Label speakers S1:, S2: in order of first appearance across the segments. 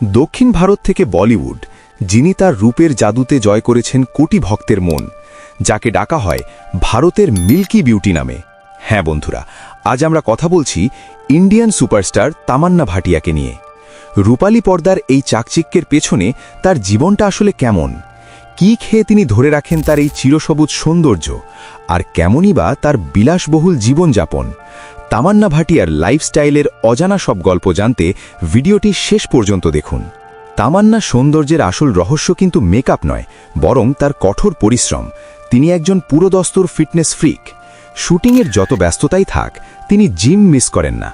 S1: দক্ষিণ ভারত থেকে বলিউড, যিনি তার রূপের জাদুতে জয় করেছেন কোটি ভক্তের মন, যাকে ডাকা হয় ভারতের মিল্কি বিউটি নামে। হ্যাঁ বন্ধুরা, আজ আমরা কথা বলছি ইন্ডিয়ান সুপারস্টার তামান্না ভাটিয়াকে নিয়ে। রূপালী পর্দার এই চাকচিক্যের পেছনে তার জীবনটা আসলে কেমন? কি খেয়ে তিনি ধরে রাখেন তার এই চিরসবুজ সৌন্দর্য? আর কেমনই বা তার বিলাসবহুল জীবনযাপন? তামান্না ভাটিয়ার লাইফস্টাইলের অজানা সব গল্প জানতে ভিডিওটি শেষ পর্যন্ত দেখুন। তামান্না সৌন্দর্যের আসল রহস্য কিন্তু মেকআপ নয়, বরং তার কঠোর পরিশ্রম। তিনি একজন পুরোদস্তর ফিটনেস ফ্রিক। শুটিংয়ের যত ব্যস্ততাই থাক, তিনি জিম মিস করেন না।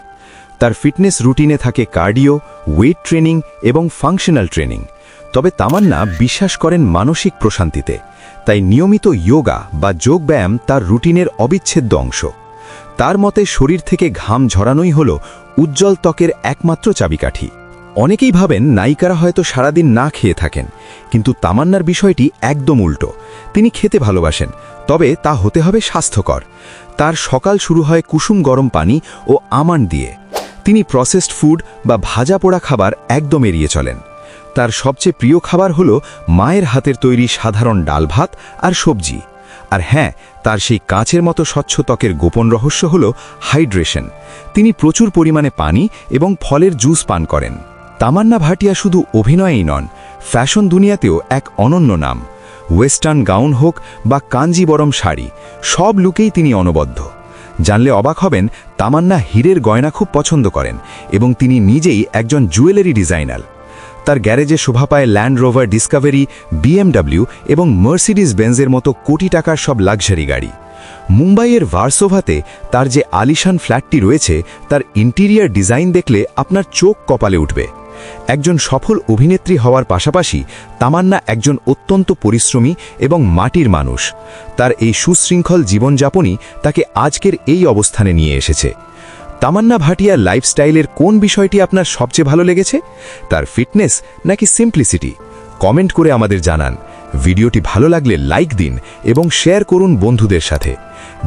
S1: তার ফিটনেস রুটিনে থাকে কার্ডিও, ওয়েট ট্রেনিং এবং ফাংশনাল ট্রেনিং। তবে তামান্না বিশ্বাস করেন মানসিক প্রশান্তিতে। তাই নিয়মিত যোগা বা যোগব্যায়াম তার রুটিনের অবিচ্ছেদ্য অংশ। তার মতে শরীর থেকে ঘাম ঝরানোই হল উজ্জ্বল ত্বকের একমাত্র চাবিকাঠি। অনেকেই ভাবেন নায়িকারা হয়তো সারাদিন না খেয়ে থাকেন, কিন্তু তামান্নার বিষয়টি একদম উল্টো। তিনি খেতে ভালোবাসেন, তবে তা হতে হবে স্বাস্থ্যকর। তার সকাল শুরু হয় কুসুম গরম পানি ও আমান দিয়ে। তিনি প্রসেসড ফুড বা ভাজা পোড়া খাবার একদম এড়িয়ে চলেন। তার সবচেয়ে প্রিয় খাবার হল মায়ের হাতের তৈরি সাধারণ ডাল ভাত আর সবজি। আর হ্যাঁ তার সেই কাঁচের মতো স্বচ্ছ ত্বকের গোপন রহস্য হল হাইড্রেশন। তিনি প্রচুর পরিমাণে পানি এবং ফলের জুস পান করেন। তামান্না ভাটিয়া শুধু অভিনয়েই নন, ফ্যাশন দুনিয়াতেও এক অনন্য নাম। ওয়েস্টার্ন গাউন হোক বা কাঞ্জিবরম শাড়ি, সব লুকেই তিনি অনবদ্য। জানলে অবাক হবেন, তামান্না হীরের গয়না খুব পছন্দ করেন এবং তিনি নিজেই একজন জুয়েলারি ডিজাইনার। তার গ্যারেজে শোভা পায় ল্যান্ড রোভার ডিসকভারি বিএমডব্লিউ এবং মার্সিডিস বেঞ্জের মতো কোটি টাকার সব লাক্সারি গাড়ি। মুম্বাইয়ের ভার্সোভাতে তার যে আলিশান ফ্ল্যাটটি রয়েছে, তার ইন্টিরিয়ার ডিজাইন দেখলে আপনার চোখ কপালে উঠবে। একজন সফল অভিনেত্রী হওয়ার পাশাপাশি তামান্না একজন অত্যন্ত পরিশ্রমী এবং মাটির মানুষ। তার এই সুশৃঙ্খল জীবনযাপনই তাকে আজকের এই অবস্থানে নিয়ে এসেছে। তামান্না ভাটিয়ার লাইফস্টাইলের কোন বিষয়টি আপনার সবচেয়ে ভালো লেগেছে? তার ফিটনেস নাকি সিম্পলিসিটি? কমেন্ট করে আমাদের জানান। ভিডিওটি ভালো লাগলে লাইক দিন এবং শেয়ার করুন বন্ধুদের সাথে।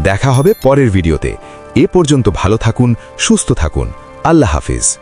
S1: দেখা হবে পরের ভিডিওতে। এ পর্যন্ত ভালো থাকুন, সুস্থ থাকুন। আল্লাহ হাফিজ।